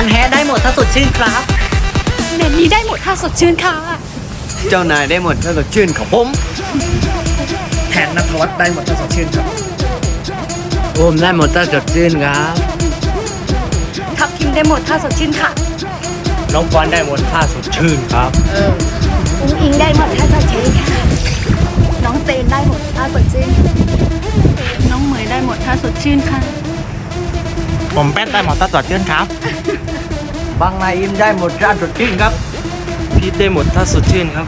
คนแฮได้หมดถ้าสดชื่นครับ เมนนี้ได้หมดถ้าสดชื่นค่ะ เจ้านายได้หมดถ้าสดชื่นของผมแทนนัทวัฒน์ได้หมดถ้าสดชื่นครับผมได้หมดถ้าสดชื่นครับทับทิมได้หมดถ้าสดชื่นค่ะ น้องฟอนได้หมดถ้าสดชื่นครับ อุ้งอิงได้หมดถ้าสดชื่นค่ะ น้องเตนได้หมดถ้าสดชื่น น้องเหมยได้หมดถ้าสดชื่นค่ะ ผมแป๊ดได้หมดถ้าสดชื่นครับ บางนายอิมได้หมดถ้าสดชื่นครับ พีทได้หมดถ้าสดชื่นครับ